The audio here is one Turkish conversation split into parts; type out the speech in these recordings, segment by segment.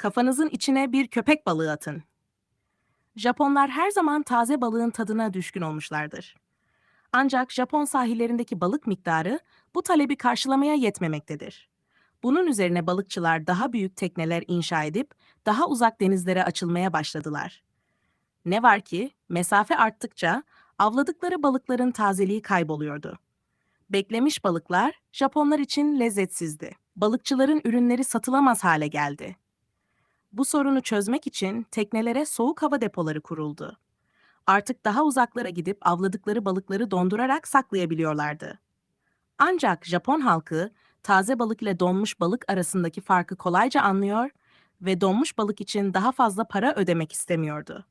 Kafanızın içine bir köpek balığı atın. Japonlar her zaman taze balığın tadına düşkün olmuşlardır. Ancak Japon sahillerindeki balık miktarı bu talebi karşılamaya yetmemektedir. Bunun üzerine balıkçılar daha büyük tekneler inşa edip daha uzak denizlere açılmaya başladılar. Ne var ki mesafe arttıkça avladıkları balıkların tazeliği kayboluyordu. Beklemiş balıklar Japonlar için lezzetsizdi. Balıkçıların ürünleri satılamaz hale geldi. Bu sorunu çözmek için teknelere soğuk hava depoları kuruldu. Artık daha uzaklara gidip avladıkları balıkları dondurarak saklayabiliyorlardı. Ancak Japon halkı taze balık ile donmuş balık arasındaki farkı kolayca anlıyor ve donmuş balık için daha fazla para ödemek istemiyordu.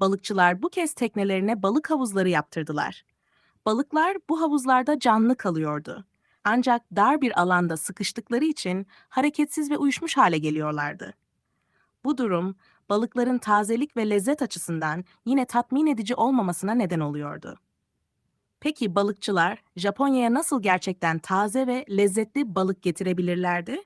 Balıkçılar bu kez teknelerine balık havuzları yaptırdılar. Balıklar bu havuzlarda canlı kalıyordu. Ancak dar bir alanda sıkıştıkları için hareketsiz ve uyuşmuş hale geliyorlardı. Bu durum balıkların tazelik ve lezzet açısından yine tatmin edici olmamasına neden oluyordu. Peki balıkçılar Japonya'ya nasıl gerçekten taze ve lezzetli balık getirebilirlerdi?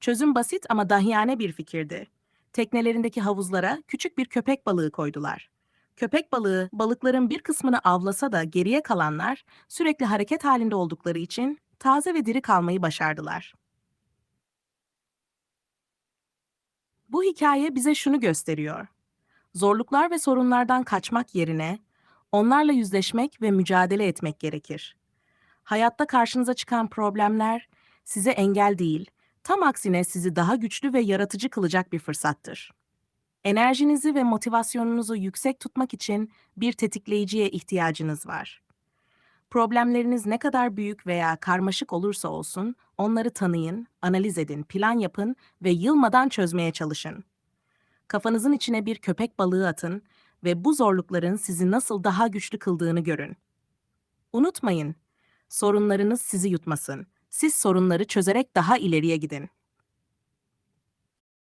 Çözüm basit ama dahiyane bir fikirdi. Teknelerindeki havuzlara küçük bir köpek balığı koydular. Köpek balığı balıkların bir kısmını avlasa da geriye kalanlar sürekli hareket halinde oldukları için taze ve diri kalmayı başardılar. Bu hikaye bize şunu gösteriyor. Zorluklar ve sorunlardan kaçmak yerine onlarla yüzleşmek ve mücadele etmek gerekir. Hayatta karşınıza çıkan problemler size engel değil, tam aksine sizi daha güçlü ve yaratıcı kılacak bir fırsattır. Enerjinizi ve motivasyonunuzu yüksek tutmak için bir tetikleyiciye ihtiyacınız var. Problemleriniz ne kadar büyük veya karmaşık olursa olsun, onları tanıyın, analiz edin, plan yapın ve yılmadan çözmeye çalışın. Kafanızın içine bir köpek balığı atın ve bu zorlukların sizi nasıl daha güçlü kıldığını görün. Unutmayın, sorunlarınız sizi yutmasın. Siz sorunları çözerek daha ileriye gidin.